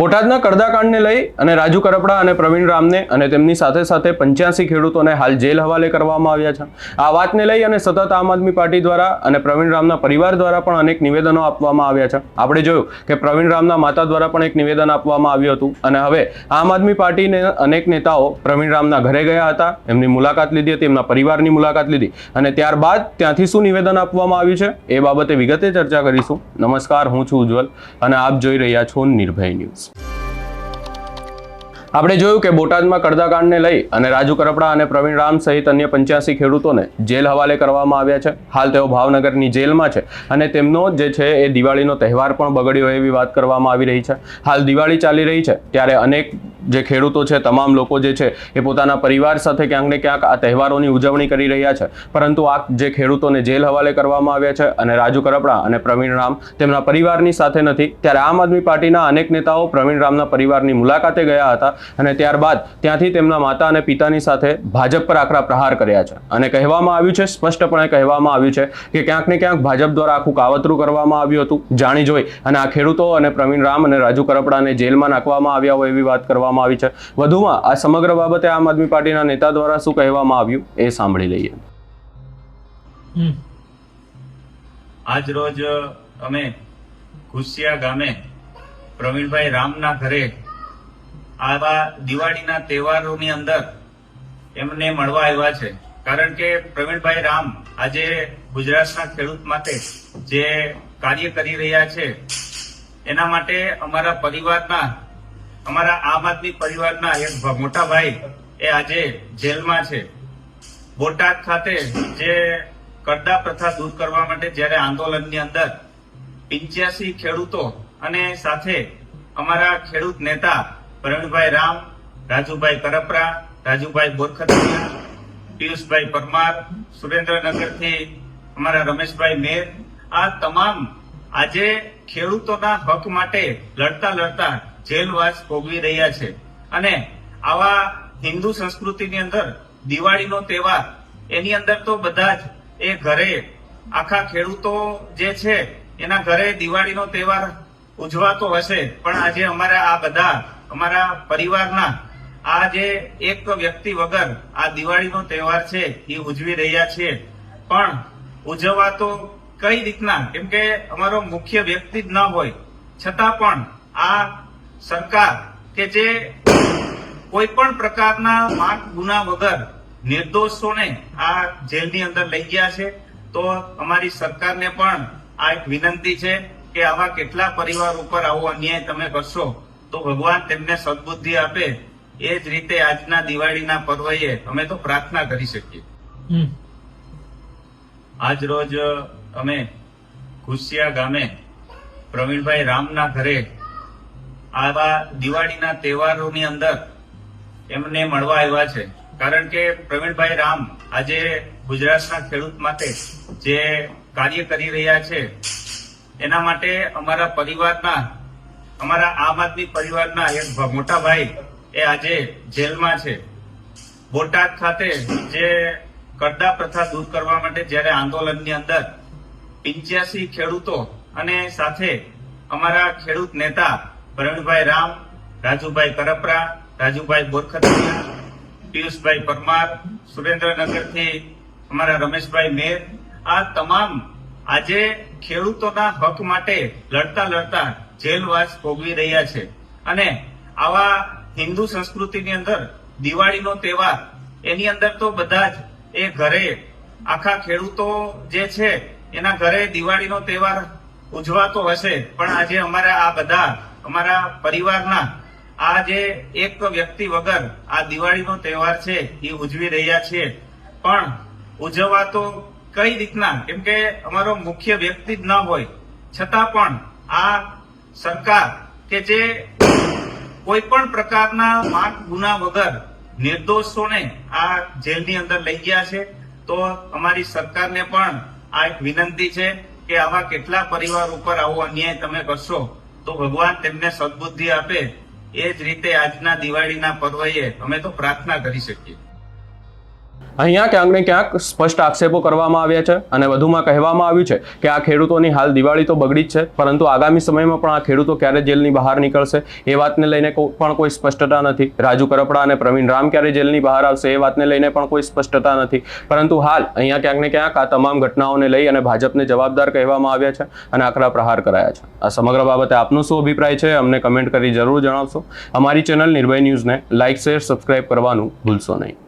બોટાદના કડદાકાંડને લઈ અને રાજુ કરપડા અને પ્રવીણ રામને અને તેમની સાથે સાથે પંચ્યાસી ખેડૂતોને હાલ જેલ હવાલે કરવામાં આવ્યા છે. આ વાતને લઈ અને સતત આમ આદમી પાર્ટી દ્વારા અને પ્રવીણ રામના પરિવાર દ્વારા પણ અનેક નિવેદનો આપવામાં આવ્યા છે. આપણે જોયું કે પ્રવીણ રામના માતા દ્વારા પણ એક નિવેદન આપવામાં આવ્યું હતું. અને હવે આમ આદમી પાર્ટીને અનેક નેતાઓ પ્રવીણ રામના ઘરે ગયા હતા. એમની મુલાકાત લીધી હતી, એમના પરિવારની મુલાકાત લીધી. અને ત્યારબાદ ત્યાંથી શું નિવેદન આપવામાં આવ્યું છે એ બાબતે વિગતે ચર્ચા કરીશું. નમસ્કાર, હું છું ઉજ્જવલ અને આપ જોઈ રહ્યા છો નિર્ભય ન્યૂઝ. આપણે જોયું કે બોટાદમાં કડદાકાંડને લઈ અને રાજુ કરપડા અને પ્રવીણ રામ સહિત અન્ય પંચ્યાસી ખેડૂતોને જેલ હવાલે કરવામાં આવ્યા છે. હાલ તેઓ ભાવનગરની જેલમાં છે અને તેમનો જે છે એ દિવાળીનો તહેવાર પણ બગડ્યો એવી વાત કરવામાં આવી રહી છે. હાલ દિવાળી ચાલી રહી છે ત્યારે અનેક જે ખેડૂતો છે, તમામ લોકો જે છે, એ પોતાના પરિવાર સાથે ક્યાંક ને ક્યાંક આ તહેવારોની ઉજવણી કરી રહ્યા છે. પરંતુ આ જે ખેડૂતોને જેલ હવાલે કરવામાં આવ્યા છે અને રાજુ કરપડા અને પ્રવીણ રામ તેમના પરિવારની સાથે નથી, ત્યારે આમ આદમી પાર્ટીના અનેક નેતાઓ પ્રવીણ રામના પરિવારની મુલાકાતે ગયા હતા અને ત્યારબાદ ત્યાંથી તેમના માતા અને પિતાની સાથે ભાજપ પર આકરા પ્રહાર કર્યા છે. અને કહેવામાં આવ્યું છે, સ્પષ્ટપણે કહેવામાં આવ્યું છે કે ક્યાંક ને ક્યાંક ભાજપ દ્વારા આખું કાવતરું કરવામાં આવ્યું હતું. જાણી જોઈ અને આ ખેડૂતો અને પ્રવીણ રામ અને રાજુ કરપડાને જેલમાં નાખવામાં આવ્યા હોય એવી વાત કરવામાં આવી છે. વધુમાં, આ સમગ્ર બાબતે આમ આદમી પાર્ટીના નેતા દ્વારા શું કહેવામાં આવ્યું એ સાંભળી લઈએ. આજ રોજ અમે ઘુસિયા ગામે પ્રવીણભાઈ રામના ઘરે આવા દિવાળીના તહેવારોની અંદર એમને મળવા આવ્યા છે. કારણ કે પ્રવીણભાઈ રામ આજે ગુજરાતના ખેડૂત માટે જે કાર્ય કરી રહ્યા છે, એના માટે અમારા પરિવારના અમારા આમ આદમી પરિવારના એક મોટા ભાઈ એ આજે જેલમાં છે. બોટાદ ખાતે જે કરડા પ્રથા દૂર કરવા માટે જ્યારે આંદોલનની અંદર પિંચ્યાસી ખેડૂતો અને સાથે અમારા ખેડૂત નેતા પ્રવીણભાઈ રામ, રાજુભાઈ કરપરા, રાજુભાઈ બોરખતિયા પિયુષભાઈ પરમાર, સુરેન્દ્રનગરથી અમારા રમેશભાઈ મેર, આ તમામ આજે ખેડૂતોના હક માટે લડતા લડતા જેલવાસ ભોગવી રહ્યા છે. અને આવા હિન્દુ સંસ્કૃતિની અંદર દિવાળીનો તહેવાર, એની અંદર તો બધા જ એ ઘરે આખા ખેડૂતો જે છે, એના ઘરે દિવાળીનો તહેવાર ઉજવાતો હશે. પણ આજે અમારા આ બધા, અમારા પરિવારના, આ જે એક વ્યક્તિ વગર આ દિવાળીનો તહેવાર છે, એ ઉજવી રહ્યા છે. પણ ઉજવવા તો કઈ રીતના? કેમ કે અમારો મુખ્ય વ્યક્તિ જ ન હોય. છતાં પણ આ સરકાર કે જે કોઈ પણ પ્રકારના માગ ગુના વગર નિર્દોષોને આ જેલની અંદર લઈ ગયા છે તો અમારી સરકારને પણ આ એક વિનંતી છે કે આવા કેટલા પરિવાર ઉપર આવો અન્યાય તમે કરશો તો ભગવાન તેમને સદબુદ્ધિ આપે. એ જ રીતે આજના દિવાળીના પર્વએ અમે તો પ્રાર્થના કરી શકીએ. આજ રોજ અમે ઘુસિયા ગામે પ્રવીણભાઈ રામના ઘરે આવા દિવાળીના તહેવારોની અંદર એમને મળવા આવ્યા છે. કારણ કે પ્રવીણભાઈ રામ આજે ગુજરાતના ખેડૂત માટે જે કાર્ય કરી રહ્યા છે, એના માટે અમારા પરિવારના, અમારા આમ આદમી પરિવારના એક મોટા ભાઈ એ આજે જેલમાં છે. બોટાદ ખાતે જે કરડા પ્રથા દૂર કરવા માટે જ્યારે આંદોલનની અંદર પિંચ્યાસી ખેડૂતો અને સાથે અમારા ખેડૂત નેતા પ્રવીણભાઈ રામ, રાજુભાઈ કરપરા, રાજુભાઈ બોરખતિયા પિયુષભાઈ પરમાર, સુરેન્દ્રનગરથી અમારા રમેશભાઈ મેર, આ તમામ આજે ખેડૂતોના હક માટે લડતા લડતા જેલવાસ ભોગવી રહ્યા છે. અને આવા હિન્દુ સંસ્કૃતિની અંદર દિવાળીનો તહેવાર, એની અંદર તો બધા જ એ ઘરે આખા ખેડૂતો જે છે, એના ઘરે દિવાળીનો તહેવાર ઉજવાતો હશે. પણ આજે અમારા આ બધા, અમારા પરિવારના, આ જે એક વ્યક્તિ વગર આ દિવાળીનો તહેવાર છે, એ ઉજવી રહ્યા છીએ પણ ઉજવવા તો કઈ રીતના? કેમ કે અમારો મુખ્ય વ્યક્તિ જ ન હોય. છતાં પણ આ સરકાર કે જે કોઈ પણ પ્રકારના માગ ગુના વગર નિર્દોષોને આ જેલની અંદર લઈ ગયા છે, તો અમારી સરકારને પણ આ એક વિનંતી છે કે આવા કેટલા પરિવાર ઉપર આવો અન્યાય તમે કરશો, તો ભગવાન તેમને સદબુદ્ધિ આપે. એ જ રીતે આજના દિવાળીના પર્વએ અમે તો પ્રાર્થના કરી શકીએ. અહીંયા ક્યાંક ને ક્યાંક સ્પષ્ટ આક્ષેપો કરવામાં આવ્યા છે અને વધુમાં કહેવામાં આવ્યું છે કે આ ખેડૂતોની હાલ દિવાળી તો બગડી જ છે, પરંતુ આગામી સમયમાં પણ આ ખેડૂતો ક્યારે જેલની બહાર નીકળશે એ વાતને લઈને પણ કોઈ સ્પષ્ટતા નથી. રાજુ કરપડા અને પ્રવીણ રામ ક્યારે જેલની બહાર આવશે એ વાતને લઈને પણ કોઈ સ્પષ્ટતા નથી. પરંતુ હાલ અહીંયા ક્યાંક ને ક્યાંક આ તમામ ઘટનાઓને લઈ અને ભાજપને જવાબદાર કહેવામાં આવ્યા છે અને આકરા પ્રહાર કરાયા છે. આ સમગ્ર બાબતે આપનો શું અભિપ્રાય છે અમને કમેન્ટ કરી જરૂર જણાવશો. અમારી ચેનલ નિર્ભય ન્યૂઝને લાઇક શેર, સબસ્ક્રાઇબ કરવાનું ભૂલશો નહીં.